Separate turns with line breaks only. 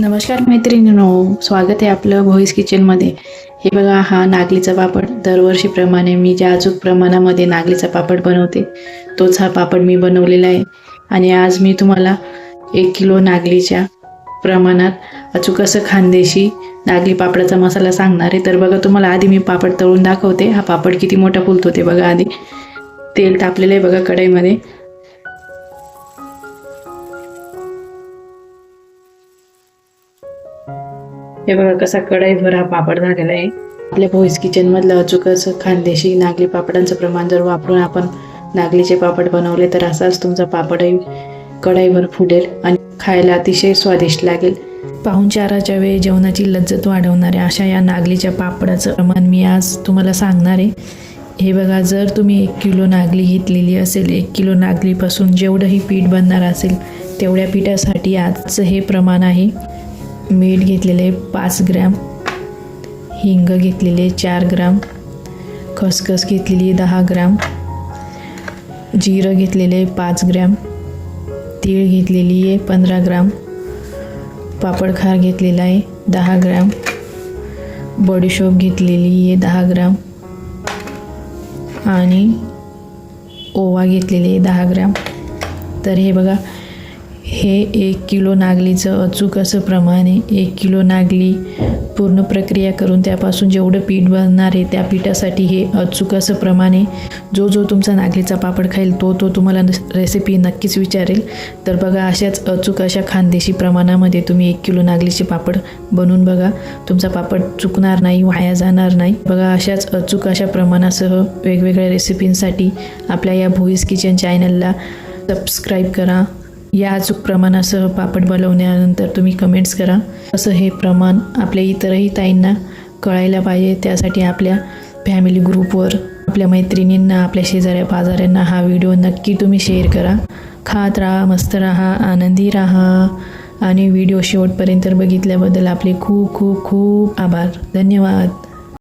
नमस्कार मैत्रिणींनो स्वागत आहे आपलं भोईस किचनमध्ये हे बघा हा नागलीचा पापड. दरवर्षीप्रमाणे मी ज्या अचूक प्रमाणामध्ये नागलीचा पापड बनवते तोच हा पापड मी बनवलेला आहे. आणि आज मी तुम्हाला एक किलो नागलीच्या प्रमाणात अचूक असं खानदेशी नागली पापडाचा मसाला सांगणार आहे. तर बघा तुम्हाला आधी मी पापड तळून दाखवते. हा पापड किती मोठा फुलतो ते बघा आधी. तेल तापलेलं आहे बघा कढईमध्ये. हे बघा कसा कढईभर हा पापड झालेला आहे. आपल्या भोईस किचनमधलं अचूक असं खानदेशी नागली पापडांचं प्रमाण जर वापरून आपण नागलीचे पापड बनवले तर असाच तुमचा पापडही कढईवर फुटेल आणि खायला अतिशय स्वादिष्ट लागेल. पाहुणचाराच्या वेळी जेवणाची लज्जत वाढवणाऱ्या अशा या नागलीच्या पापडाचं प्रमाण मी आज तुम्हाला सांगणार आहे. हे बघा जर तुम्ही एक किलो नागली घेतलेली असेल एक किलो नागलीपासून जेवढंही पीठ बनणार असेल तेवढ्या पिठासाठी आजचं हे प्रमाण आहे. मीठ घेतलेले पाच ग्रॅम, हिंग घेतलेले चार ग्राम, खसखस घेतलेली दहा ग्राम, जिरं घेतलेले पाच ग्रॅम, तीळ घेतलेली आहे पंधरा ग्राम पापडखार घेतलेला आहे दहा ग्राम बडीशोप घेतलेली आहे दहा ग्राम आणि ओवा घेतलेले दहा ग्राम. तर हे बघा हे एक किलो नागलीचं अचूक असं प्रमाण आहे. एक किलो नागली पूर्ण प्रक्रिया करून त्यापासून जेवढं पीठ बनणार आहे त्या पिठासाठी हे अचूक असं प्रमाण आहे. जो जो तुमचा नागलीचा पापड खाईल तो तो तुम्हाला रेसिपी नक्कीच विचारेल. तर बघा अशाच अचूक अशा खानदेशी प्रमाणामध्ये तुम्ही एक किलो नागलीचे पापड बनवून बघा. तुमचा पापड चुकणार नाही वाया जाणार नाही. बघा अशाच अचूक अशा प्रमाणासह वेगवेगळ्या रेसिपींसाठी आपल्या या भोईस किचन चॅनलला सबस्क्राईब करा. या अचूक प्रमाणासह पापड बनवल्यानंतर तुम्ही कमेंट्स करा. असं हे प्रमाण आपल्या इतरही ताईंना कळायला पाहिजे. त्यासाठी आपल्या फॅमिली ग्रुपवर आपल्या मैत्रिणींना आपल्या शेजाऱ्या पाजाऱ्यांना हा व्हिडिओ नक्की तुम्ही शेअर करा. खात राहा मस्त राहा आनंदी राहा. आणि व्हिडिओ शेवटपर्यंत बघितल्याबद्दल आपले खूप खूप खूप आभार. धन्यवाद.